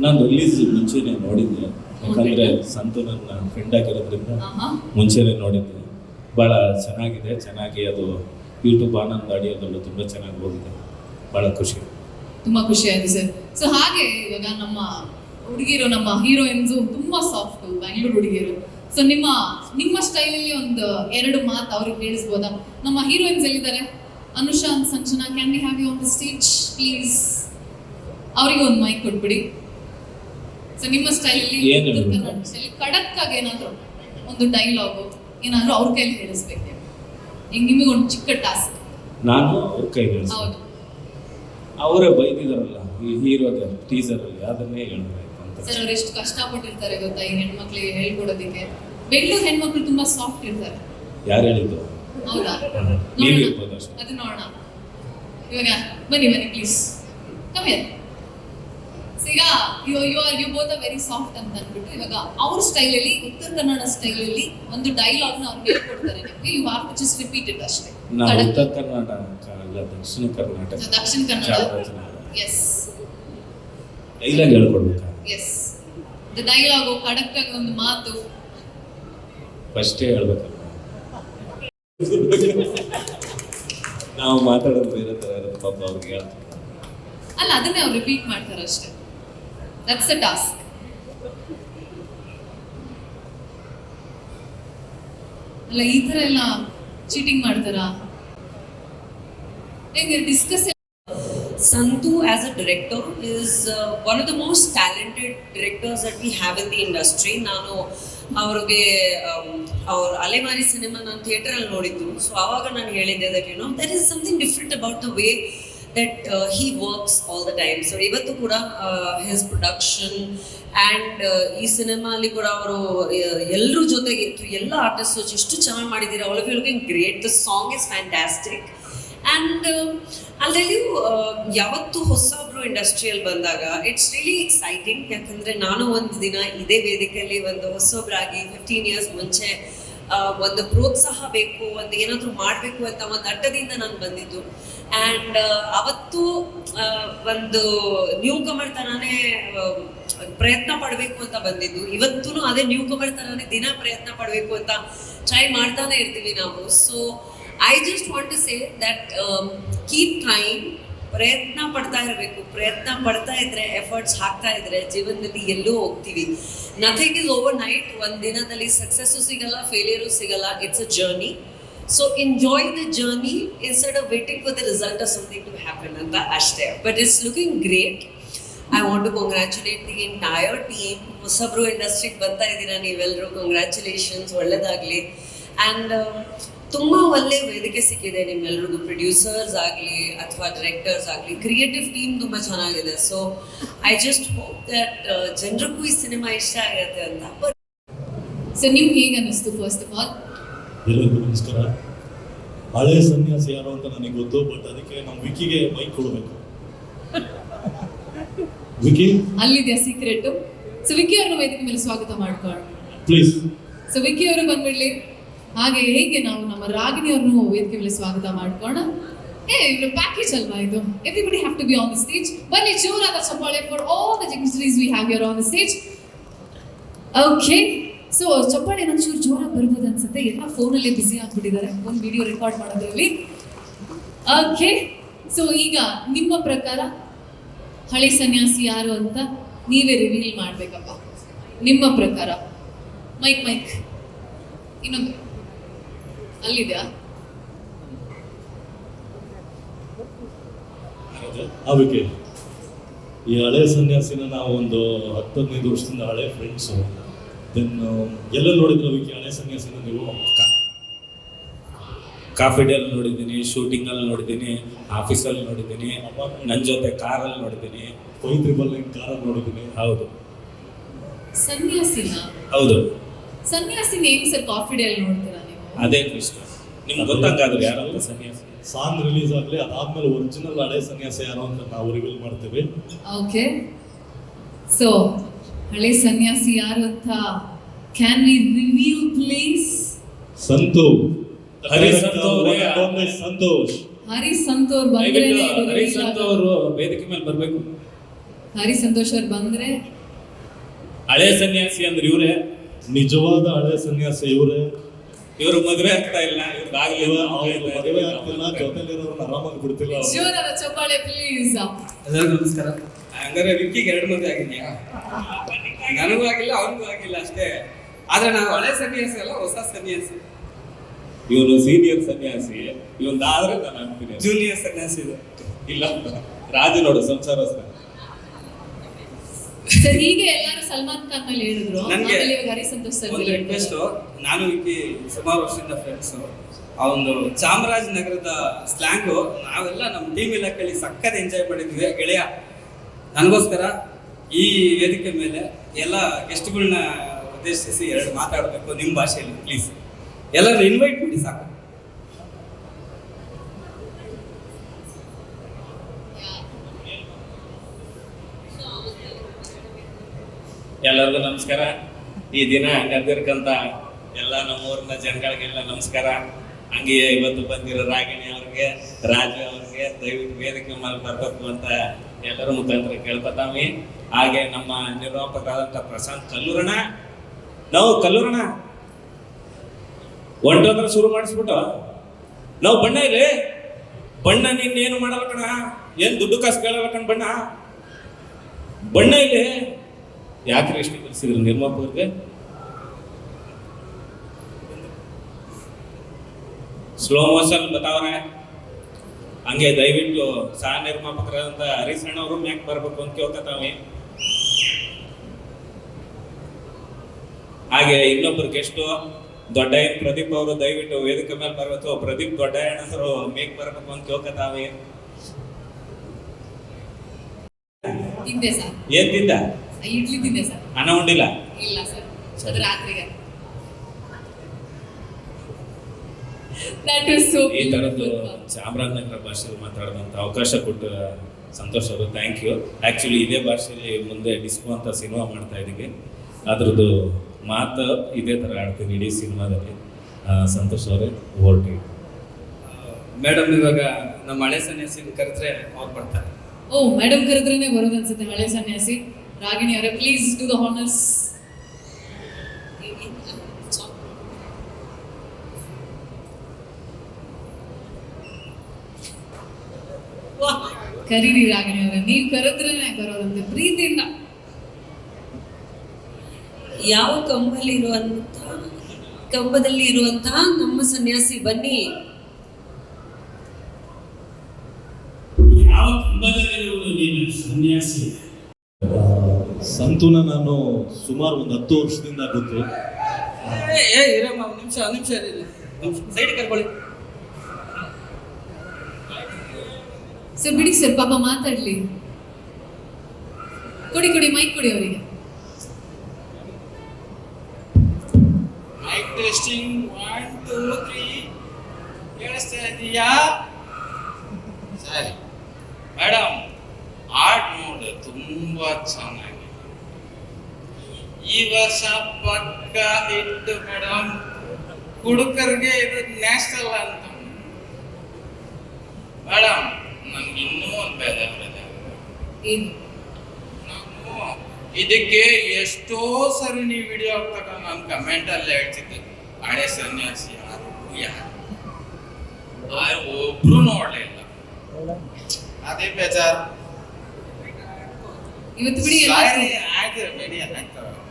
ನಾನು ರಿಲೀಸ್ ಮುಂಚೆನೆ ನೋಡಿದ್ದೆ. ಯಾಕಂದ್ರೆ ಸಂತು ನನ್ನ ಫ್ರೆಂಡ್ ಆಗಿರೋದ್ರಿಂದ. ಮುಂಚೆನೆ ನೋಡಿದ್ದೆ. ಭಾಳ ಚೆನ್ನಾಗಿದೆ ಚೆನ್ನಾಗಿ ಅದು ಯೂಟ್ಯೂಬ್ ಆನಂದ್ ಆಡಿಯೋದಲ್ಲೂ ತುಂಬ ಚೆನ್ನಾಗಿ ಹೋಗಿದೆ. ಭಾಳ ಖುಷಿ. ತುಂಬಾ ಖುಷಿ ಆಯ್ತು ಸರ್. ಸೊ ಹಾಗೆ ಇವಾಗ ನಮ್ಮ ಹುಡುಗಿರು ನಮ್ಮ ಹೀರೋಯಿನ್ಸ್ ತುಂಬಾ ಸಾಫ್ಟ್ ಬ್ಯಾಂಗ್ಳೂರ್ ಹುಡುಗಿರು. ಸೊ ನಿಮ್ಮ ನಿಮ್ಮ ಸ್ಟೈಲಲ್ಲಿ ಒಂದು ಎರಡು ಮಾತು ಅವ್ರಿಗೆ ಹೇಳಿಸ್ಬೋದಾ? ನಮ್ಮ ಹೀರೋಯಿನ್ಸ್ ಎಲ್ಲಿದ್ದಾರೆ? Anusha Sanchana can we have you on the stage please ಅವರಿಗೆ ಒಂದು ಮೈಕ್ ಕೊಟ್ಬಿಡಿ. ಸೊ ನಿಮ್ಮ ಸ್ಟೈಲಲ್ಲಿ ಅಲ್ಲಿ ಕಡಕ್ ಹೇಳ್ಬೇಕು? ಕನ್ನಡ ಸ್ಟೈಲ್ ಖಡಕ್ ಆಗಿ ಏನಾದ್ರು ಒಂದು ಡೈಲಾಗ್ ಏನಾದ್ರು ಅವ್ರ ಕೈಲಿ ಹೇಳಿಸ್ಬೇಕು. ಈಗ ನಿಮಗೆ ಒಂದು ಚಿಕ್ಕ ಟಾಸ್ಕ್ ನಾನು ಅವ್ರ ಕೈ ಹೇಳ್ಸಿ ಹೌದು. ಅವರೇ ಬೈದಿದಾರಲ್ಲ ಈ ಹೀರೋದ ಟೀಸರಲ್ಲಿ ಅದನ್ನೇ ಹೇಳ್ಬೇಕು ಸರ್ ಅವ್ರು ಎಷ್ಟು ಕಷ್ಟಪಟ್ಟಿರ್ತಾರೆ ಗೊತ್ತಾ ಈ ಹೆಣ್ಮಕ್ಳಿಗೆ ಹೇಳ್ಕೊಡೋದಕ್ಕೆ. ಬೆಂಗಳೂರು ಹೆಣ್ಮಕ್ಳು ತುಂಬಾ ಸಾಫ್ಟ್ ಇರ್ತಾರೆ. ಯಾರು ಹೇಳಿದ್ದು? ಹೌದಾ? ಅದು ನೋಡೋಣ. ಇವಾಗ ಬನ್ನಿ ಬನ್ನಿ ಪ್ಲೀಸ್ ಕಮ್ ಹಿಯರ್ ಈಗ you you are you both very soft ಅಂತ ಅಂದ್ಬಿಟ್ಟು ಇವಾಗ ಅವ್ರ ಸ್ಟೈಲಲ್ಲಿ ಉತ್ತರ ಕನ್ನಡ ಸ್ಟೈಲಲ್ಲಿ ಒಂದು ಡೈಲಾಗ್ನ ಅವ್ರು ಹೇಳ್ಕೊಡ್ತಾರೆ ನಿಮಗೆ. You have to just repeat it ಅಷ್ಟೇ. ಉತ್ತರ ಕರ್ನಾಟಕ ಅಲ್ಲ ದಕ್ಷಿಣ ಕರ್ನಾಟಕ ದಕ್ಷಿಣ ಕನ್ನಡ. ಎಸ್ ಡೈಲಾಗ್ ಹೇಳ್ಕೊಡ್ಬೇಕಾ? ಎಸ್ ದ ಡೈಲಾಗ್ ಆಗಿ ಒಂದು ಮಾತು. ಫಸ್ಟೇ ಹೇಳ್ಬೇಕು ನಾವು ಮಾತಾಡೋದು ಬೇರೆ ಥರ ಇರೋದು ಪಾಪ ಅವ್ರಿಗೆ ಅಲ್ಲ ಅದನ್ನೇ ಅವ್ರು ರಿಪೀಟ್ ಮಾಡ್ತಾರೆ ಅಷ್ಟೇ. That's the task. ಅಲ್ಲ ಈ ತರ ಎಲ್ಲ ಚೀಟಿಂಗ್ ಮಾಡ್ತಾರಾ ಹೆಂಗೆ discuss Santu as a director is uh, one of the most talented directors that we have in the industry. ನಾನು ಅವ್ರಿಗೆ ಅವ್ರ ಅಲೆಮಾರಿ ಸಿನಿಮಾ ನಾನು ಥಿಯೇಟರಲ್ಲಿ ನೋಡಿದ್ದು ಸೊ ಆವಾಗ ನಾನು ಹೇಳಿದ್ದೆ that you know there is something different about the way that he works all the time so ಇವತ್ತು ಕೂಡ ಹಿಸ್ ಪ್ರೊಡಕ್ಷನ್ ಆ್ಯಂಡ್ ಈ ಸಿನಿಮಾಲಿ ಕೂಡ ಅವರು ಎಲ್ಲರ ಜೊತೆಗೆ ಎಲ್ಲ ಆರ್ಟಿಸ್ಟ್ ಎಷ್ಟು ಚೆನ್ನಾಗಿ ಮಾಡಿದ್ದೀರಾ all of great the song is fantastic and ಅಲ್ಲಿ ಯಾವತ್ತು ಹೊಸಬ್ರು ಇಂಡಸ್ಟ್ರಿಯಲ್ಲಿ ಬಂದಾಗ ಇಟ್ಸ್ ರಿಯಲಿ ಎಕ್ಸೈಟಿಂಗ್ ಯಾಕಂದರೆ, ನಾನು ಒಂದು ದಿನ ಇದೇ ವೇದಿಕೆಯಲ್ಲಿ ಒಂದು ಹೊಸೊಬ್ರಾಗಿ ಫಿಫ್ಟೀನ್ ಇಯರ್ಸ್ ಮುಂಚೆ ಒಂದು ಪ್ರೋತ್ಸಾಹ ಬೇಕು, ಒಂದು ಏನಾದರೂ ಮಾಡಬೇಕು ಅಂತ ಒಂದು ಅಡ್ಡದಿಂದ ನಾನು ಬಂದಿದ್ದು. ಆ್ಯಂಡ್ ಅವತ್ತು ಒಂದು ನ್ಯೂ ಕಮರ್ ಥರನೇ ಪ್ರಯತ್ನ ಪಡಬೇಕು ಅಂತ ಬಂದಿದ್ದು. ಇವತ್ತೂ ಅದೇ ನ್ಯೂ ಕಮರ್ ಥರನೇ ದಿನ ಪ್ರಯತ್ನ ಪಡಬೇಕು ಅಂತ ಟ್ರೈ ಮಾಡ್ತಾನೆ ಇರ್ತೀವಿ ನಾವು. So I just want to say that keep trying ಪ್ರಯತ್ನ ಪಡ್ತಾ ಇರಬೇಕು. ಪ್ರಯತ್ನ ಪಡ್ತಾ ಇದ್ರೆ ಎಫರ್ಟ್ಸ್ ಹಾಕ್ತಾ ಇದ್ರೆ ಜೀವನದಲ್ಲಿ ಎಲ್ಲೂ ಹೋಗ್ತೀವಿ. ನಥಿಂಗ್ ಇಸ್ ಓವರ್ ನೈಟ್ ಒಂದು ದಿನದಲ್ಲಿ ಸಕ್ಸಸ್ಸು ಸಿಗಲ್ಲ ಫೇಲಿಯರು ಸಿಗಲ್ಲ. It's a journey so enjoy the journey instead of waiting for the result of something to happen ಅಂತ ಅಷ್ಟೇ. But it's looking great I want to congratulate the entire team ಹೊಸಬ್ರು ಇಂಡಸ್ಟ್ರಿಗೆ ಬರ್ತಾ ಇದ್ದೀರಾ ನೀವೆಲ್ಲರೂ ಕಂಗ್ರ್ಯಾಚುಲೇಷನ್ಸ್ ಒಳ್ಳೇದಾಗಲಿ. ಆ್ಯಂಡ್ ತುಂಬ ಒಳ್ಳೆ ವೇದಿಕೆ ಸಿಕ್ಕಿದೆ ನಿಮ್ಮೆಲ್ಲರಿಗೂ ಪ್ರೊಡ್ಯೂಸರ್ಸ್ ಆಗಲಿ ಅಥವಾ ಡೈರೆಕ್ಟರ್ಸ್ ಆಗಲಿ ಕ್ರಿಯೇಟಿವ್ ಟೀಮ್ ತುಂಬ ಚೆನ್ನಾಗಿದೆ. So I just hope that ಜನರಿಗೂ ಈ ಸಿನಿಮಾ ಇಷ್ಟ ಆಗುತ್ತೆ ಅಂತ. ಸೊ ನಿಮ್ಗೆ ಹೇಗೆ ಅನ್ನಿಸ್ತು ಫಸ್ಟ್ ಆಫ್ ಆಲ್ ಎಲ್ಲರಿಗೂ ನಮಸ್ಕಾರ. ಹಳೆ ಸನ್ಯಾಸಿ ಯಾರು ಅಂತ ನನಗೆ ಗೊತ್ತು ಬಟ್ ಅದಕ್ಕೆ ನಮ್ಮ ವಿಕಿಗೆ ಮೈಕ್ ಕೊಡಬೇಕು. ವಿಕಿ? ಅಲ್ಲಿದೆ ಸೀಕ್ರೆಟ್ ಸೊ ವಿಕಿ ಅವ್ರನ್ನ ವೇದಿಕೆ ಮೇಲೆ ಸ್ವಾಗತ ಮಾಡ್ಕೊಳ್ಳೋಣ. ಪ್ಲೀಸ್ ಸೊ ವಿಕಿ ಅವರು ಬಂದ್ಬಿಡ್ಲಿ. ಹಾಗೆ ಹೇಗೆ ನಾವು ನಮ್ಮ ರಾಗಿಣಿ ಅವ್ರನ್ನು ವೇದಿಕೆ ಮೇಲೆ ಸ್ವಾಗತ ಮಾಡ್ಕೋಣ ಏ, ಇವ್ರ ಪ್ಯಾಕೇಜ್ ಅಲ್ವಾ ಇದು? Everybody have to be on the stage ಬನ್ನಿ, ಜೋರಾದ ಚಪ್ಪಾಳೆ for all the youngsters we have here on the stage okay so ಚಪ್ಪಾಳೆ ಚೂರು ಜೋರಾಗಿ ಬರ್ಬೋದು ಅನ್ಸುತ್ತೆ. ಎಲ್ಲ ಫೋನಲ್ಲೇ ಬ್ಯುಸಿ ಆಗ್ಬಿಟ್ಟಿದ್ದಾರೆ. ಒಂದು ವಿಡಿಯೋ ರೆಕಾರ್ಡ್ ಮಾಡೋದ್ರಲ್ಲಿ. ಓಕೆ ಸೊ ಈಗ ನಿಮ್ಮ ಪ್ರಕಾರ ಹಳೆ ಸನ್ಯಾಸಿ ಯಾರು ಅಂತ ನೀವೇ ರಿವೀಲ್ ಮಾಡ್ಬೇಕಪ್ಪ. ನಿಮ್ಮ ಪ್ರಕಾರ. ಮೈಕ್ ಮೈಕ್ ಇನ್ನೊಂದು. ಅಲ್ಲಿದ್ಯಾ? ವಿಕಿ ಈ ಹಳೆ ಸನ್ಯಾಸಿನ ನಾವು ಒಂದು ಹತ್ತು ಹದಿನೈದು ವರ್ಷದಿಂದ ಹಳೆ ಫ್ರೆಂಡ್ಸು ದೆನ್ ಎಲ್ಲೆಲ್ಲಿ ನೋಡಿದ್ರು ಅದಕ್ಕೆ ಹಳೆ ಸನ್ಯಾಸಿನ ನೀವು? ಕಾಫಿ ಡೇಲಿ ನೋಡಿದ್ದೀನಿ ಶೂಟಿಂಗಲ್ಲಿ ನೋಡಿದ್ದೀನಿ ಆಫೀಸಲ್ಲಿ ನೋಡಿದ್ದೀನಿ ನನ್ನ ಜೊತೆ ಕಾರಲ್ಲಿ ನೋಡಿದ್ದೀನಿ. ಕೊಯ್ತ್ರಿ ಬಲ್ಲ ಕಾರ್ ಕಾರಲ್ಲಿ ನೋಡಿದ್ದೀನಿ. ಹೌದು. ಸನ್ಯಾಸಿನ? ಹೌದು. ಸನ್ಯಾಸಿನ ಹೆಂಗ್ ಸರ್ ಕಾಫಿ ಡೇ ಅಲ್ಲಿ ನೋಡ್ತೀರಾ? ನೀವು ಅದೇ ಇಷ್ಟ ನಿಮ್ಗೆ ಗೊತ್ತಂಗಾದ್ರೆ ಯಾರಂತ ಸನ್ಯಾಸಿ. ಸಾಂಗ್ ರಿಲೀಸ್ ಆಗಲಿ ಅದಾದ್ಮೇಲೆ ಒರಿಜಿನಲ್ ಹಳೆ ಸನ್ಯಾಸ ಯಾರು ಅಂತ ನಾವು ರಿವೀಲ್ ಮಾಡ್ತೀವಿ. ಓಕೆ ಸೊ ಹಳೆ ಸನ್ಯಾಸಿ ಯಾರು ಅಂತ can we reveal please Santu Hari Santhosh ಅವರೇ. ಒಂದೇ ಸಂತೋಷ್. ಹರಿ ಸಂತೋರ್ ಬಂದ್ರೆ ಹರಿ ಸಂತೋರ್ ವೇದಿಕೆ ಮೇಲೆ ಬರಬೇಕು. ಹರಿ ಸಂತೋಷ್ ಅವರು ಬಂದ್ರೆ? ಹಳೆ ಸನ್ಯಾಸಿ ಅಂದ್ರೆ ಇವರೇ. ನಿಜವಾದ ಹಳೆ ಸನ್ಯಾಸಿ ಇವರೇ. ಇವ್ರು ಮದುವೆ ಆಗ್ತಾ ಇಲ್ಲ ಮದುವೆ ಆಗ್ತಿಲ್ಲ ಜೊತೆಲಿರೋರ್ನ ಆರಾಮಾಗಿ ಬಿಡ್ತಿಲ್ಲ ಚಪ್ಪಾಳೆ ಪ್ಲೀಸ್ ಎಲ್ಲರಿಗೂ ನಮಸ್ಕಾರ. ಹಂಗಾರೆ ವಿಕ್ಕಿಗೆ ಎರಡು ಮದುವೆ ಆಗಿದ್ಯಾ? ನನಗೂ ಆಗಿಲ್ಲ ಅವ್ರಿಗೂ ಆಗಿಲ್ಲ ಅಷ್ಟೇ. ಆದ್ರೆ ನಾವು ಹಳೆ ಸನ್ಯಾಸಿ ಅಲ್ಲ ಹೊಸ ಸನ್ಯಾಸಿ. ಇವನು ಸೀನಿಯರ್ ಸನ್ಯಾಸಿ ಇವನ್ದಾದ್ರೆ ನಾನು ಅಂತೀನಿ ಜೂನಿಯರ್ ಸನ್ಯಾಸಿ ಇದು. ಇಲ್ಲ ರಾಜು ನೋಡು ಸಂಸಾರಸ್ಥ ಸರ್ ಹೀಗೆ ಎಲ್ಲರೂ ಸಲ್ಮಾನ್ ಖಾನ್ ಮೇಲೆ ಹೇಳಿದ್ರು. ನನಗೆ ಆಮೇಲೆ ಇವಾಗ ಹರಿ ಸಂತೋಷ್ ಸರ್ ಒಂದು ರಿಕ್ವೆಸ್ಟ್ ನಾನು ವಿಕ್ಕಿ ಸುಮಾರು ವರ್ಷದಿಂದ ಫ್ರೆಂಡ್ಸ್ ಆ ಒಂದು ಚಾಮರಾಜನಗರದ ಸ್ಲ್ಯಾಂಗು ನಾವೆಲ್ಲ ನಮ್ಮ ಟೀಮ್ ಎಲ್ಲ ಕೇಳಿ ಸಕ್ಕತ್ ಎಂಜಾಯ್ ಮಾಡಿದ್ವಿ. ಗೆಳೆಯ ನನಗೋಸ್ಕರ ಈ ವೇದಿಕೆ ಮೇಲೆ ಎಲ್ಲ ಗೆಸ್ಟ್ಗಳನ್ನ ಉದ್ದೇಶಿಸಿ ಎರಡು ಮಾತಾಡಬೇಕು ನಿಮ್ಮ ಭಾಷೆಯಲ್ಲಿ ಪ್ಲೀಸ್ ಎಲ್ಲರೂ ಇನ್ವೈಟ್ ಮಾಡಿ ಸಾಕು. ಎಲ್ಲರಿಗೂ ನಮಸ್ಕಾರ. ಈ ದಿನ ಕರೆದಿರ್ಕಂತ ಎಲ್ಲ ನಮ್ಮೂರಿನ ಜನಗಳಿಗೆಲ್ಲ ನಮಸ್ಕಾರ. ಹಂಗೆ ಇವತ್ತು ಬಂದಿರೋ ರಾಗಿಣಿ ಅವ್ರಿಗೆ, ರಾಜು ಅವ್ರಿಗೆ ದಯವಿಟ್ಟು ವೇದಿಕೆ ಮೇಲೆ ಬರ್ಬೇಕು ಅಂತ ಎಲ್ಲರ ಮುಖಾಂತರ ಕೇಳ್ಕೊತಾವಿ. ಹಾಗೆ ನಮ್ಮ ನಿರ್ವಾಪಕರಾದಂಥ ಪ್ರಶಾಂತ್ ಕಲ್ಲೂರಣ ನಾವು ಕಲ್ಲೂರಣ ಒಂಟೋದ್ರ ಶುರು ಮಾಡಿಸ್ಬಿಟ್ಟು. ನಾವು ಬಣ್ಣ ಇಲ್ಲಿ ಬಣ್ಣ ನೀನ್ ಏನು ಮಾಡಲ್ಲ ಕಣ? ಏನ್ ದುಡ್ಡು ಕಾಸು ಕೇಳಲ್ಲ ಕಣ ಬಣ್ಣ? ಬಣ್ಣ ಇಲ್ಲಿ ಯಾಕೆ ರೇಷ್ಮೆ ಕಲಿಸಿದ್ರು ನಿರ್ಮಾಪಕರಿಗೆ? ಸ್ಲೋ ಮೋಷನ್ ಬತಾವ್ರೆ. ಹಂಗೆ ದಯವಿಟ್ಟು ಸಹ ನಿರ್ಮಾಪಕರಾದಂತ ಹರೀಶ್ ಅವರು ಮ್ಯಾಕ್ ಬರ್ಬೇಕು ಅಂತ ಕೇಳ್ಕೊತಾವೆ. ಹಾಗೆ ಇನ್ನೊಬ್ರು ಗೆಸ್ಟು ದೊಡ್ಡಯ್ಯನ್ ಪ್ರದೀಪ್ ಅವರು ದಯವಿಟ್ಟು ವೇದಿಕೆ ಮೇಲೆ ಬರಬೇಕು. ಪ್ರದೀಪ್ ದೊಡ್ಡಯ್ಯಣ್ಣರು ಮೇಕ್ ಬರಬೇಕು ಅಂತ ಕೇಳ್ಕೊತಾವೆ. ಏನ್ ತಿಂದ? ಇಡ್ಲಿ ತಿಂದೆ ಸರ್. ಅನ್ನ ಉಂಡಿಲ್ಲ? ಇಲ್ಲ ಸರ್. ಅದು ರಾತ್ರಿಗೆ. ದಟ್ ಇಸ್ ಸೋ ಈ ತರದ್ದು ಚಾಮರಾಜನಗರ ಭಾಷೆಯಲ್ಲಿ ಮಾತಾಡಿದಂಥ ಅವಕಾಶ ಕೊಟ್ಟ ಸಂತೋಷ್ ಅವರು ಥ್ಯಾಂಕ್ ಯು ಆ್ಯಕ್ಚುಲಿ ಇದೇ ಭಾಷೆಯಲ್ಲಿ ಮುಂದೆ ಡಿಸ್ಕೋ ಅಂತ ಸಿನಿಮಾ ಮಾಡ್ತಾ ಇದ್ದೀವಿ ಅದ್ರದ್ದು ಮಾತು ಇದೇ ಥರ ಆಡ್ತೀವಿ ಇಡೀ ಸಿನಿಮಾದಲ್ಲಿ ಸಂತೋಷ್ ಅವರೇ ಓರ್ಟಿ ಮೇಡಮ್ ಇವಾಗ ನಮ್ಮ ಹಳೆ ಸನ್ಯಾಸಿ ಕರೆದ್ರೆ ಅವ್ರು ಬರ್ತಾರೆ. ಓ ಮೇಡಮ್ ಕರೆದ್ರೇನೆ ಬರೋದು ಅನ್ಸುತ್ತೆ ಹಳೆ ಸನ್ಯಾಸಿ. ರಾಗಿಣಿ ಅವರೇ ಪ್ಲೀಸ್ ಟು ದ ಹಾನರ್ಸ್ ಕರೀರಿ ರಾಗಿಣಿ ಅವರೇ ನೀವು ಕರೆದ್ರೇನೆ ಬರೋದಂತೆ ಪ್ರೀತಿಯಿಂದ. ಯಾವ ಕಂಬಲ್ಲಿ ಇರುವಂತ ಕಂಬದಲ್ಲಿ ಇರುವಂತಹ ನಮ್ಮ ಸನ್ಯಾಸಿ ಬನ್ನಿ. ಯಾವ ಕಂಬದಲ್ಲಿ ನೀನು ಸನ್ಯಾಸಿ? ಸಂತೂನ ನಾನು ಸುಮಾರು ಒಂದು ಹತ್ತು ವರ್ಷದಿಂದ ಗೊತ್ತು ಏ ಏ ಇರಮ್ಮ ಒಂದು ನಿಮಿಷ ಒಂದು ನಿಮಿಷ ಸೈಡ್ ಕರ್ಕೊಳ್ಳಿ. ಸರ್ ಬಿಡಿ ಸರ್ ಪಾಪ ಮಾತಾಡ್ಲಿ. ಕೊಡಿ ಕೊಡಿ ಮೈಕ್ ಕೊಡಿ ಅವರಿಗೆ. Mic testing one two three ಕೇಳಿಸ್ತಾ ಇದೆಯಾ? ಸರಿ. ಮೇಡಮ್ ಆರ್ಟ್ ನೋಡಿ ತುಂಬಾ ಚೆನ್ನಾಗಿದೆ ಈ ವರ್ಷ ಪಕ್ಕ ಇಟ್ಟು ಮೇಡಮ್. ಹುಡುಕರಿಗೆ ಇದು ನ್ಯಾಷನಲ್ ಅಂತ. ಮೇಡಮ್ ನಮ್ಗೆ ಇನ್ನೂ ಒಂದು ಬೇಜಾರಿದೆ ನಾನು ಇದಕ್ಕೆ ಎಷ್ಟೋ ಸರಿ ನೀವು ವಿಡಿಯೋ ಹಾಕ್ತಕ್ಕ ನಾನು ಕಮೆಂಟ್ ಅಲ್ಲಿ ಹೇಳ್ತಿದ್ದೆ. ಹಳೆ ಸನ್ಯಾಸಿ ಯಾರು? ಯಾರು? ಒಬ್ರು ನೋಡ್ಲಿಲ್ಲ ಅದೇ ಬೇಜಾರು. ಇವತ್ತು ಬಿಡಿ ಆಯ್ತು ಬಿಡಿ ಹ್ಮ್.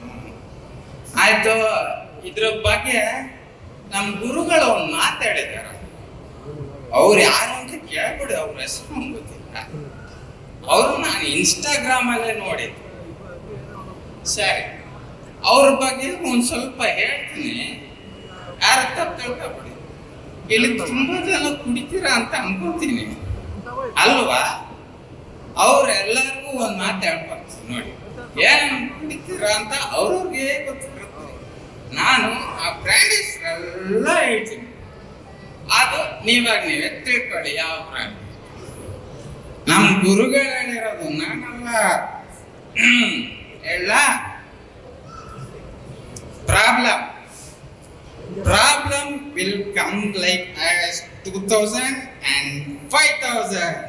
ಆಯ್ತು, ಇದ್ರ ಬಗ್ಗೆ ನಮ್ಮ ಗುರುಗಳು ಒಂದು ಮಾತಾಡಿದಾರ. ಅವ್ರು ಯಾರು ಅಂತ ಕೇಳ್ಬಿಡಿ, ಅವ್ರ ಹೆಸರು ಗೊತ್ತಿಲ್ಲ. ಅವರು ನಾನು ಇನ್ಸ್ಟಾಗ್ರಾಮ್ ಅಲ್ಲೇ ನೋಡಿದ್ದೆ ಸರಿ, ಅವ್ರ ಬಗ್ಗೆ ಒಂದ್ ಸ್ವಲ್ಪ ಹೇಳ್ತೀನಿ. ಯಾರ ತಪ್ಪು ತಿಳ್ಕೊಬಿಡಿ. ಇಲ್ಲಿ ತುಂಬಾ ಜನ ಕುಡಿತೀರಾ ಅಂತ ಅನ್ಕೋತೀನಿ. ಅಲ್ವಾ? ಅವ್ರೆಲ್ಲರಿಗೂ ಒಂದ್ ಮಾತು ಹೇಳ್ಬಾರ್ದು ನೋಡಿ. ಏನ್ ಕುಡಿತೀರಾ ಅಂತ ಅವ್ರವ್ರಿಗೆ ಗೊತ್ತಿರುತ್ತೆ ನಾನು ಆ ಬ್ರ್ಯಾಂಡ್ ಹೆಸರೆಲ್ಲ ಹೇಳ್ತೀನಿ ಅದು ನೀವಾಗ ನೀವೇ ತಿಳ್ಕೊಳ್ಳಿ ಯಾವ ಬ್ರ್ಯಾಂಡ್ ನಮ್ಮ ಗುರುಗಳು ಹೇಳಿರೋದು ನಾನಲ್ಲ ಹ್ಮ್. ಹೇಳ problem problem will come like as two thousand and five thousand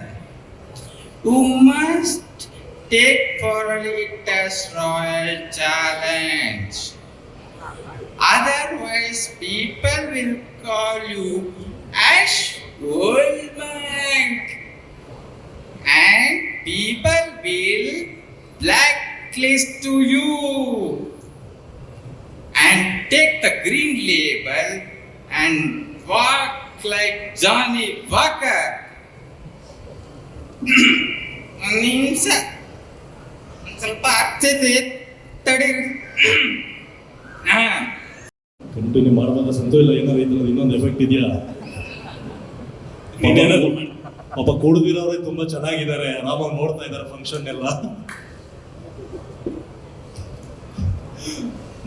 you must take for Litas Royal Challenge. Otherwise, people will call you Ash Goldbank. And people will blacklist to you. And take the green label and walk like Johnny Walker. ಒಂದು ನಿಮಿಷ ಒಂದ್ ಸ್ವಲ್ಪ ಆಗ್ತೈತಿ ತಡೀರಿ ಹಾ continue ಮಾಡುವಾಗ ಸಂತೋ ಇಲ್ಲ. ಏನಾದ್ರು ಐತಲ್ಲ ಇನ್ನೊಂದು ಎಫೆಕ್ಟ್ ಇದೆಯಾ? ಪಾಪ ಕುಡ್ದಿರೋರೇ ತುಂಬಾ ಚೆನ್ನಾಗಿದ್ದಾರೆ. ಆರಾಮಾಗಿ ನೋಡ್ತಾ ಇದ್ದಾರೆ ಫಂಕ್ಷನ್ ಎಲ್ಲ.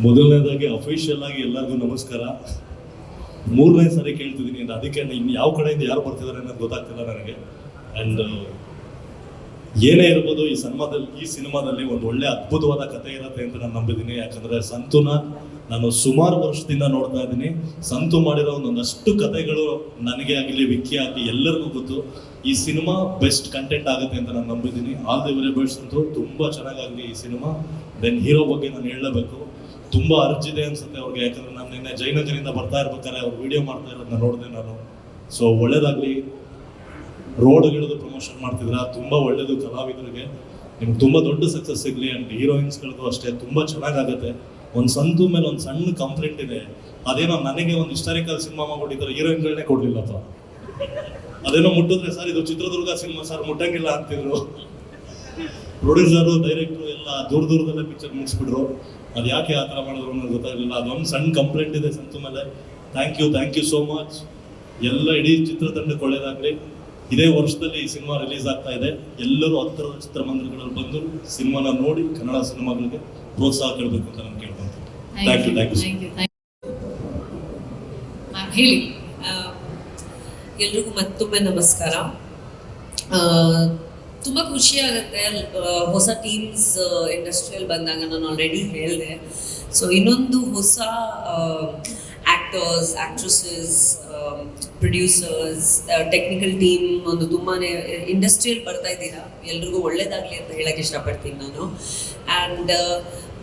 ಮೊದಲನೇದಾಗಿ ಅಫಿಷಿಯಲ್ ಆಗಿ ಎಲ್ಲರಿಗೂ ನಮಸ್ಕಾರ. ಮೂರನೇ ಸಾರಿ ಕೇಳ್ತಿದ್ದೀನಿ. ಅದಕ್ಕೆ ಇನ್ನು ಯಾವ ಕಡೆಯಿಂದ ಯಾರು ಬರ್ತಿದ್ದಾರೆ ಅನ್ನೋದು ಗೊತ್ತಾಗ್ತಿಲ್ಲ ನನಗೆ. ಆ್ಯಂಡ್ ಏನೇ ಇರ್ಬೋದು ಈ ಸಿನಿಮಾದಲ್ಲಿ ಈ ಸಿನಿಮಾದಲ್ಲಿ ಒಂದು ಒಳ್ಳೆ ಅದ್ಭುತವಾದ ಕಥೆ ಇರುತ್ತೆ ಅಂತ ನಾನು ನಂಬಿದ್ದೀನಿ. ಯಾಕಂದ್ರೆ ಸಂತುನ ನಾನು ಸುಮಾರು ವರ್ಷದಿಂದ ನೋಡ್ತಾ ಇದ್ದೀನಿ. ಸಂತು ಮಾಡಿರೋ ಒಂದೊಂದಷ್ಟು ಕಥೆಗಳು ನನಗೆ ಆಗಲಿ, ವಿಕ್ಕಿ ಆಗಲಿ, ಎಲ್ಲರಿಗೂ ಗೊತ್ತು. ಈ ಸಿನಿಮಾ ಬೆಸ್ಟ್ ಕಂಟೆಂಟ್ ಆಗುತ್ತೆ ಅಂತ ನಾನು ನಂಬಿದ್ದೀನಿ. ಆಲ್ ದಿ ವೆರಿ ಬೆಸ್ಟ್ ಅಂತೂ ತುಂಬ ಚೆನ್ನಾಗಾಗಲಿ ಈ ಸಿನಿಮಾ. ದೆನ್ ಹೀರೋ ಬಗ್ಗೆ ನಾನು ಹೇಳಬೇಕು. ತುಂಬ ಅರ್ಜಿದೆ ಅನ್ಸುತ್ತೆ ಅವ್ರಿಗೆ. ಯಾಕಂದ್ರೆ ನಾನು ನಿನ್ನೆ ಜೈನಗರಿಂದ ಬರ್ತಾ ಇರ್ಬೇಕಾದ್ರೆ ಅವ್ರು ವಿಡಿಯೋ ಮಾಡ್ತಾ ಇರೋದನ್ನ ನೋಡಿದೆ ನಾನು. ಸೊ ಒಳ್ಳೇದಾಗಲಿ. ರೋಡ್ಗಳದ್ದು ಪ್ರಮೋಷನ್ ಮಾಡ್ತಿದ್ರ ತುಂಬಾ ಒಳ್ಳೇದು ಕಲಾವಿದರಿಗೆ. ನಿಮ್ಗೆ ತುಂಬಾ ದೊಡ್ಡ ಸಕ್ಸಸ್ ಸಿಗ್ಲಿ ಅಂಡ್ ಹೀರೋಯಿನ್ಸ್ಗಳಿಗೂ ಅಷ್ಟೇ. ತುಂಬಾ ಚೆನ್ನಾಗಾಗತ್ತೆ. ಒಂದು ಸಂತು ಮೇಲೆ ಒಂದು ಸಣ್ಣ ಕಂಪ್ಲೇಂಟ್ ಇದೆ. ಅದೇನೋ ನನಗೆ ಒಂದು ಹಿಸ್ಟಾರಿಕಲ್ ಸಿನಿಮಾ ಮಾಡಿದ್ರೆ ಹೀರೋಯಿನ್ಗಳನ್ನೇ ಅಥವಾ ಅದೇನೋ ಮುಟ್ಟಿದ್ರೆ, ಸರ್, ಇದು ಚಿತ್ರದುರ್ಗ ಸಿನಿಮಾ, ಸರ್, ಮುಟ್ಟಂಗಿಲ್ಲ ಅಂತಿದ್ರು. ಪ್ರೊಡ್ಯೂಸರು, ಡೈರೆಕ್ಟ್ರು ಎಲ್ಲ ದೂರ ದೂರದಲ್ಲೇ ಪಿಕ್ಚರ್ ಮುಗಿಸ್ಬಿಟ್ರು. ಅದು ಯಾಕೆ ಆ ಥರ ಮಾಡಿದ್ರು ಅನ್ನೋದು ಗೊತ್ತಾಗಲಿಲ್ಲ. ಅದೊಂದು ಸಣ್ಣ ಕಂಪ್ಲೇಂಟ್ ಇದೆ ಸಂತು ಮೇಲೆ. Thank you thank you so much ಎಲ್ಲ ಇಡೀ ಚಿತ್ರತಂಡಕ್ಕೆ ಒಳ್ಳೇದಾಗಲಿ. ಇದೇ ವರ್ಷದಲ್ಲಿ ಈ ಸಿನಿಮಾ ರಿಲೀಸ್ ಆಗ್ತಾ ಇದೆ. ಎಲ್ಲರೂ ಹತ್ತಿರ ಚಿತ್ರಮಂದಿರಗಳಲ್ಲಿ ಬಂದು ಸಿನಿಮಾನ ನೋಡಿ ಕನ್ನಡ ಸಿನಿಮಾಗಳಿಗೆ ಪ್ರೋತ್ಸಾಹ ಕೊಡಬೇಕು ಅಂತ ನಾನು ಕೇಳ್ಕೊಂತೀನಿ thank you thank you thank you ಹೇಳಿ. ಎಲ್ರಿಗೂ ಮತ್ತೊಮ್ಮೆ ನಮಸ್ಕಾರ. ತುಂಬ ಖುಷಿ ಆಗುತ್ತೆ. ಹೊಸ ಟೀಮ್ಸ್ ಇಂಡಸ್ಟ್ರಿಯಲ್ ಬಂದಾಗ ನಾನು ಆಲ್ರೆಡಿ ಹೇಳಿದೆ. ಸೊ ಇನ್ನೊಂದು ಹೊಸ actors actresses producers technical team ಒಂದು ತುಂಬಾ ಇಂಡಸ್ಟ್ರಿಯಲ್ ಬರ್ತಾ ಇದ್ದೀರಾ? ಎಲ್ರಿಗೂ ಒಳ್ಳೇದಾಗಲಿ ಅಂತ ಹೇಳಕ್ಕೆ ಇಷ್ಟಪಡ್ತೀನಿ ನಾನು. ಆ್ಯಂಡ್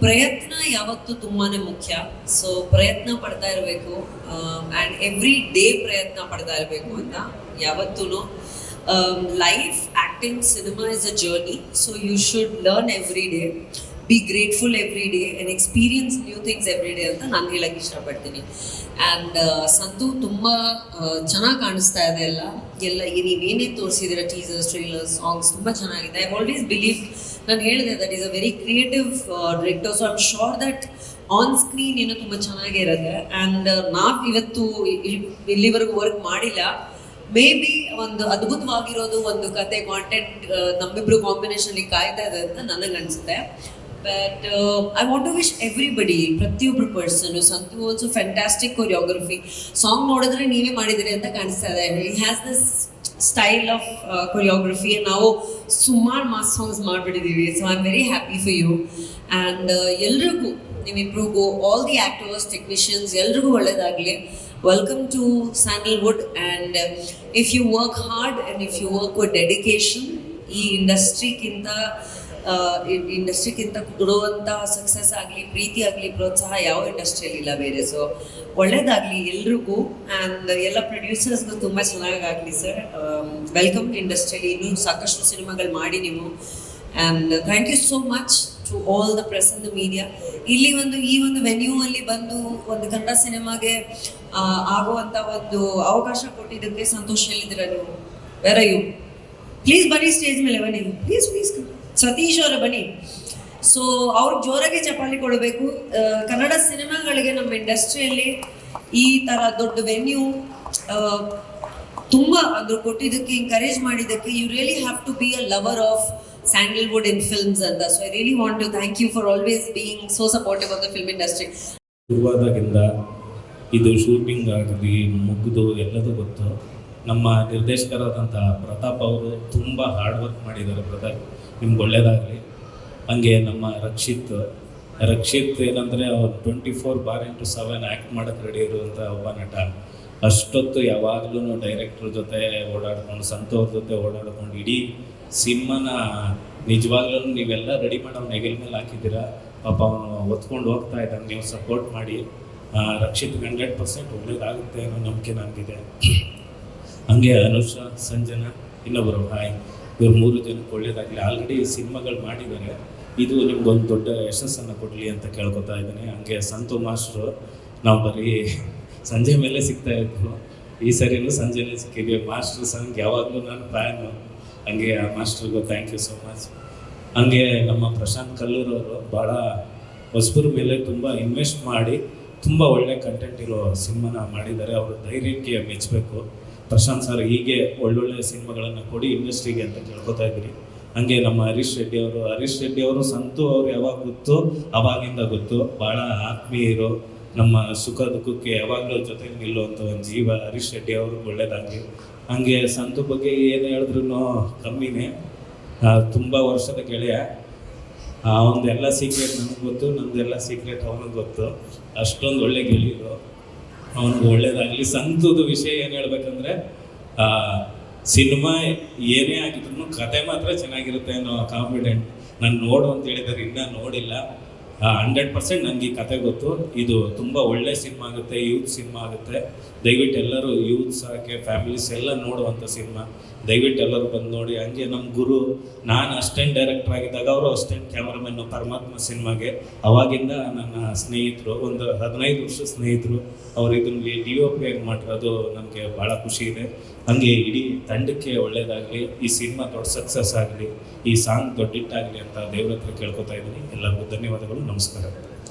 ಪ್ರಯತ್ನ ಯಾವತ್ತೂ ತುಂಬಾ ಮುಖ್ಯ. ಸೊ ಪ್ರಯತ್ನ ಪಡ್ತಾ ಇರಬೇಕು. ಆ್ಯಂಡ್ ಎವ್ರಿ ಡೇ ಪ್ರಯತ್ನ ಪಡ್ತಾ ಇರಬೇಕು ಅಂತ ಯಾವತ್ತೂ life acting cinema is a journey so you should learn every day be grateful every day and experience new things every day ಅಂತ ನಾನು ಹೇಳಕ್ಕೆ ಇಷ್ಟಪಡ್ತೀನಿ. ಆ್ಯಂಡ್ ಸಂತು ತುಂಬ ಚೆನ್ನಾಗಿ ಕಾಣಿಸ್ತಾ ಇದೆ ಎಲ್ಲ ಎಲ್ಲ ನೀವೇನೇ ತೋರಿಸಿದ್ದೀರ ಟೀಸರ್ಸ್ ಟ್ರೈಲರ್ಸ್ ಸಾಂಗ್ಸ್ ತುಂಬ ಚೆನ್ನಾಗಿದೆ. ಐ ಆಲ್ವೇಸ್ ಬಿಲೀವ್ ನಾನು ಹೇಳಿದೆ that is a very creative director so I'm sure that on screen ಏನೋ ತುಂಬ ಚೆನ್ನಾಗಿರುತ್ತೆ ಆ್ಯಂಡ್ ನಾವು ಇವತ್ತು ಇಲ್ಲಿವರೆಗೂ ವರ್ಕ್ ಮಾಡಿಲ್ಲ. ಮೇ ಬಿ ಒಂದು ಅದ್ಭುತವಾಗಿರೋದು ಒಂದು ಕತೆ ಕಾಂಟೆಂಟ್ ನಮ್ಮಿಬ್ರು ಕಾಂಬಿನೇಷನ್ ಕಾಯ್ತಾ ಇದೆ ಅಂತ ನನಗೆ ಅನ್ಸುತ್ತೆ. But I want to wish everybody ಪ್ರತಿಯೊಬ್ಬರು person Santu also fantastic choreography song ನೋಡಿದ್ರೆ ನೀವೇ ಮಾಡಿದಿರಿ ಅಂತ ಕಾಣಿಸ್ತಾ ಇದೆ. He has this style of choreography ನಾವು ಸುಮಾರು mass songs ಮಾಡಿಬಿಟ್ಟಿದ್ದೀವಿ. So I am very happy for you and ಎಲ್ರಿಗೂ, ನಿಮ್ಮಿಬ್ರಿಗೂ ಆಲ್ ದಿ ಆ್ಯಕ್ಟರ್ಸ್ ಟೆಕ್ನಿಷಿಯನ್ಸ್ ಎಲ್ರಿಗೂ ಒಳ್ಳೇದಾಗಲಿ. Welcome to Sandalwood and if you work hard and if you work with dedication ಈ ಇಂಡಸ್ಟ್ರಿಗಿಂತ ಇಂಡಸ್ಟ್ರಿಗಿಂತ ಕೊಡುವಂತಹ success ಆಗಲಿ, ಪ್ರೀತಿ ಆಗಲಿ ಪ್ರೋತ್ಸಾಹ ಯಾವ ಇಂಡಸ್ಟ್ರಿಯಲ್ಲಿ ಇಲ್ಲ ಬೇರೆ. ಸೊ ಒಳ್ಳೇದಾಗಲಿ ಎಲ್ರಿಗೂ ಆ್ಯಂಡ್ ಎಲ್ಲ ಪ್ರೊಡ್ಯೂಸರ್ಸ್ಗೂ ತುಂಬ ಚೆನ್ನಾಗಾಗಲಿ ಸರ್ ವೆಲ್ಕಮ್ ಇಂಡಸ್ಟ್ರಿಯಲ್ಲಿ ಇನ್ನೂ ಸಾಕಷ್ಟು ಸಿನಿಮಾಗಳು ಮಾಡಿ ನೀವು. And thank you so much to all the press and the media ಇಲ್ಲಿ ಒಂದು, ಈ ಒಂದು ವೆನ್ಯೂ ಅಲ್ಲಿ ಬಂದು ಒಂದು ಕನ್ನಡ ಸಿನಿಮಾಗೆ ಆಗುವಂತ ಒಂದು ಅವಕಾಶ ಕೊಟ್ಟಿದ್ದಕ್ಕೆ ಸಂತೋಷ ಸಂತೋಷದಲ್ಲಿದ್ದೀರಾ ನೀವು? ವೆರ ಯು ಪ್ಲೀಸ್ ಬನ್ನಿ ಸ್ಟೇಜ್ ಮೇಲೆ, ಬನ್ನಿ. ಪ್ಲೀಸ್ ಪ್ಲೀಸ್ ಸತೀಶ್ ಅವರ ಬನ್ನಿ ಸೊ ಅವ್ರಿಗೆ ಜೋರಾಗಿ ಚಪಾಲಿ ಕೊಡಬೇಕು. ಕನ್ನಡ ಸಿನಿಮಾಗಳಿಗೆ ನಮ್ಮ ಇಂಡಸ್ಟ್ರಿಯಲ್ಲಿ ಈ ಥರ ದೊಡ್ಡ ವೆನ್ಯೂ ತುಂಬ ಅದ್ರ ಕೊಟ್ಟಿದ್ದಕ್ಕೆ ಎಂಕರೇಜ್ ಮಾಡಿದ್ದಕ್ಕೆ you really have to be a lover of Sandalwood in films ಅಂತ. So I really want to thank you for always being so supportive of the film industry ಶುರುವಾದಾಗಿಂದ ಇದು ಶೂಟಿಂಗ್ ಆಗಲಿ, ಮುಗಿದು ಎಲ್ಲದೂ ಗೊತ್ತು. ನಮ್ಮ ನಿರ್ದೇಶಕರಾದಂಥ ಪ್ರತಾಪ್ ಅವರು ತುಂಬ ಹಾರ್ಡ್ ವರ್ಕ್ ಮಾಡಿದ್ದಾರೆ ಪ್ರತಾಪ್ ನಿಮ್ಗೆ ಒಳ್ಳೆಯದಾಗಲಿ ಹಂಗೆ ನಮ್ಮ ರಕ್ಷಿತ್ ರಕ್ಷಿತ್ ಏನಂದರೆ ಅವ್ರು twenty four by into seven act ಮಾಡೋಕ್ಕೆ ರೆಡಿ ಇರುವಂಥ ಒಬ್ಬ ನಟ. ಅಷ್ಟೊತ್ತು ಯಾವಾಗಲೂ ಡೈರೆಕ್ಟ್ರ್ ಜೊತೆ ಓಡಾಡ್ಕೊಂಡು, ಸಂತೋರ್ ಜೊತೆ ಓಡಾಡ್ಕೊಂಡು, ಇಡೀ ಸಿನಿಮಾನ ನಿಜವಾಗ್ಲೂ ನೀವೆಲ್ಲ ರೆಡಿ ಮಾಡಿ ಅವ್ನ ಹೆಗಲ್ ಮೇಲೆ ಹಾಕಿದ್ದೀರಾ? ಪಾಪ ಅವನು ಹೊತ್ಕೊಂಡು ಹೋಗ್ತಾ ಇದ್ದಾನೆ, ನೀವು ಸಪೋರ್ಟ್ ಮಾಡಿ. ರಕ್ಷಿತ್ ಹಂಡ್ರೆಡ್ ಪರ್ಸೆಂಟ್ ಒಳ್ಳೇದಾಗುತ್ತೆ ಅನ್ನೋ ನಂಬಿಕೆ ನನಗಿದೆ ಹಂಗೆ ಅನುಷ, ಸಂಜನಾ, ಇನ್ನೊಬ್ಬರು, ಹಾಯ್. ಇವ್ರು ಮೂರು ಜನಕ್ಕೆ ಒಳ್ಳೇದಾಗಲಿ. ಆಲ್ರೆಡಿ ಸಿನಿಮಾಗಳು ಮಾಡಿದ್ದಾರೆ. ಇದು ನಿಮ್ಗೊಂದು ದೊಡ್ಡ ಯಶಸ್ಸನ್ನು ಕೊಡಲಿ ಅಂತ ಕೇಳ್ಕೊತಾ ಇದ್ದೀನಿ. ಹಂಗೆ ಸಂತು ಮಾಸ್ಟ್ರು, ನಾವು ಬರೀ ಸಂಜೆ ಮೇಲೆ ಸಿಗ್ತಾ ಇದ್ವು. ಈ ಸರಿನೂ ಸಂಜೆನೇ ಸಿಕ್ಕಿದ್ವಿ. ಮಾಸ್ಟರ್ ಸಂಗ್ ಯಾವಾಗಲೂ ನಾನು ಫ್ಯಾನು. ಹಂಗೆ ಆ ಮಾಸ್ಟ್ರಿಗೂ ಥ್ಯಾಂಕ್ ಯು ಸೋ ಮಚ್ ಹಂಗೆ ನಮ್ಮ ಪ್ರಶಾಂತ್ ಕಲ್ಲೂರವರು ಭಾಳ ಹೊಸಬರ ಮೇಲೆ ತುಂಬ ಇನ್ವೆಸ್ಟ್ ಮಾಡಿ ತುಂಬ ಒಳ್ಳೆ ಕಂಟೆಂಟ್ ಇರೋ ಸಿನಿಮಾನ ಮಾಡಿದ್ದಾರೆ. ಅವರು ಧೈರ್ಯಕ್ಕೆ ಮೆಚ್ಚಬೇಕು ಪ್ರಶಾಂತ್ ಸರ್ ಹೀಗೆ ಒಳ್ಳೊಳ್ಳೆ ಸಿನಿಮಾಗಳನ್ನು ಕೊಡಿ ಇಂಡಸ್ಟ್ರಿಗೆ ಅಂತ ಕೇಳ್ಕೊತಾ ಇದ್ರಿ ಹಂಗೆ ನಮ್ಮ ಹರೀಶ್ ರೆಡ್ಡಿ ಅವರು, ಹರೀಶ್ ರೆಡ್ಡಿ ಅವರು ಸಂತು ಅವ್ರು ಯಾವಾಗ ಗೊತ್ತು? ಅವಾಗಿಂದ ಗೊತ್ತು. ಭಾಳ ಆತ್ಮೀಯರು ನಮ್ಮ ಸುಖ ದುಃಖಕ್ಕೆ ಯಾವಾಗಲೂ ಜೊತೆ ನಿಲ್ಲುವಂಥ ಒಂದು ಜೀವ ಹರೀಶ್ ರೆಡ್ಡಿ ಅವರು ಒಳ್ಳೆಯದಾಗಲಿ ಹಂಗೆ ಸಂತು ಬಗ್ಗೆ ಏನು ಹೇಳಿದ್ರು ಕಮ್ಮಿನೇ. ತುಂಬ ವರ್ಷದ ಗೆಳೆಯ. ಅವನದೆಲ್ಲ ಸೀಕ್ರೆಟ್ ನನಗೆ ಗೊತ್ತು, ನಂದೆಲ್ಲ ಸೀಕ್ರೆಟ್ ಅವನಿಗೆ ಗೊತ್ತು. ಅಷ್ಟೊಂದು ಒಳ್ಳೆ ಗೆಳೆಯರು. ಅವನಿಗೆ ಒಳ್ಳೇದಾಗಲಿ. ಸಂತದ ವಿಷಯ ಏನು ಹೇಳ್ಬೇಕಂದ್ರೆ ಸಿನಿಮಾ ಏನೇ ಆಗಿದ್ರು ಕತೆ ಮಾತ್ರ ಚೆನ್ನಾಗಿರುತ್ತೆ ಅನ್ನೋ ಕಾನ್ಫಿಡೆಂಟ್ ನಾನು ನೋಡು ಅಂತ ಹೇಳಿದಾರೆ ಇನ್ನೂ ನೋಡಿಲ್ಲ. ಹಂಡ್ರೆಡ್ ಪರ್ಸೆಂಟ್ ನನಗೆ ಈ ಕತೆ ಗೊತ್ತು. ಇದು ತುಂಬ ಒಳ್ಳೆ ಸಿನಿಮಾ ಆಗುತ್ತೆ, ಯೂತ್ ಸಿನಿಮಾ ಆಗುತ್ತೆ. ದಯವಿಟ್ಟು ಎಲ್ಲರೂ ಯೂತ್ಸ್ ಹಾಗೆ ಫ್ಯಾಮಿಲೀಸ್ ಎಲ್ಲ ನೋಡುವಂಥ ಸಿನಿಮಾ. ದಯವಿಟ್ಟು ಎಲ್ಲರೂ ಬಂದು ನೋಡಿ. ಹಂಗೆ ನಮ್ಮ ಗುರು, ನಾನು ಅಸ್ಟೆಂಟ್ ಡೈರೆಕ್ಟರ್ ಆಗಿದ್ದಾಗ ಅವರು ಅಸ್ಟೆಂಟ್ ಕ್ಯಾಮ್ರಾಮನ್ನು ಪರಮಾತ್ಮ ಸಿನಿಮಾಗೆ. ಅವಾಗಿಂದ ನನ್ನ ಸ್ನೇಹಿತರು, ಒಂದು ಹದಿನೈದು ವರ್ಷ ಸ್ನೇಹಿತರು, ಅವರು ಇದನ್ನ ಡಿ ಒ ಪಿ ಆಗಿ ಮಾಡಿರೋದು ನನಗೆ ಭಾಳ ಖುಷಿ ಇದೆ. ಹಂಗೆ ಇಡೀ ತಂಡಕ್ಕೆ ಒಳ್ಳೇದಾಗಲಿ, ಈ ಸಿನಿಮಾ ದೊಡ್ಡ ಸಕ್ಸಸ್ ಆಗಲಿ, ಈ ಸಾಂಗ್ ದೊಡ್ಡ ಹಿಟ್ ಆಗಲಿ ಅಂತ ದೇವರ ಹತ್ರ ಕೇಳ್ಕೊತಾ ಇದ್ದೀನಿ. ಎಲ್ಲರಿಗೂ ಧನ್ಯವಾದಗಳು, ನಮಸ್ಕಾರ.